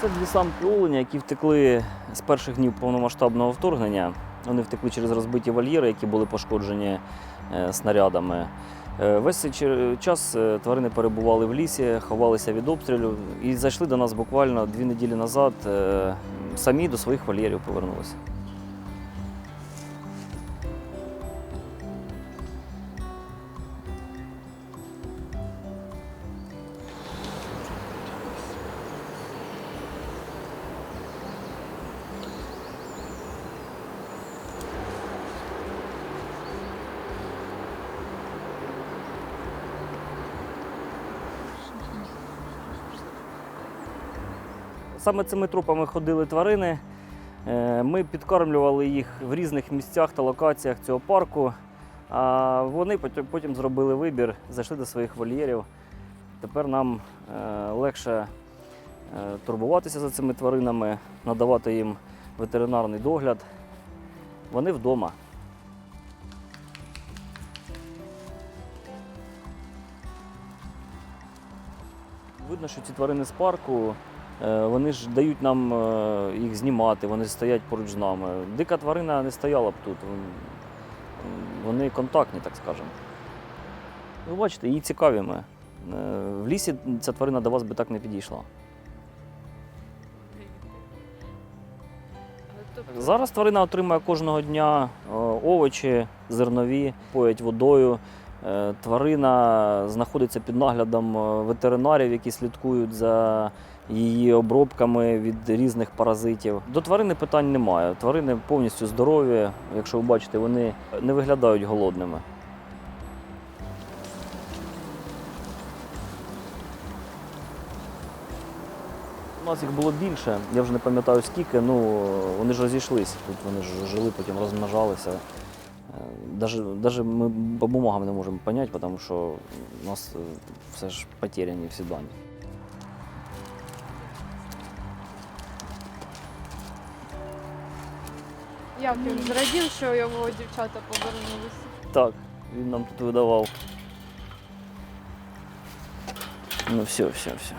Це дві самки оленя, які втекли з перших днів повномасштабного вторгнення. Вони втекли через розбиті вольєри, які були пошкоджені е, снарядами. Е, Весь цей час е, тварини перебували в лісі, ховалися від обстрілів і зайшли до нас буквально дві неділі назад. Самі до своїх вольєрів повернулися. Саме цими трупами ходили тварини. Е, Ми підкормлювали їх в різних місцях та локаціях цього парку. А вони потім, зробили вибір, зайшли до своїх вольєрів. Тепер нам е, легше е, турбуватися за цими тваринами, надавати їм ветеринарний догляд. Вони вдома. Видно, що ці тварини з парку, вони ж дають нам е, їх знімати, вони стоять поруч з нами. Дика тварина не стояла б тут. Вони контактні, так скажемо. Ви бачите, їй цікаві ми. Е, В лісі ця тварина до вас би так не підійшла. Зараз тварина отримує кожного дня е, овочі, зернові, поять водою. Е, Тварина знаходиться під наглядом е, ветеринарів, які слідкують за її обробками від різних паразитів. До тварини питань немає. Тварини повністю здорові. Якщо ви бачите, вони не виглядають голодними. У нас їх було більше, я вже не пам'ятаю скільки, ну вони ж розійшлися. Тут вони ж жили, потім розмножалися. Даже, даже ми по бумагам не можемо зрозуміти, тому що у нас е, все ж потеряні всі дані. Як він зрадів, що його дівчата повернулися. Так, він нам тут видавав. Ну все, все, все.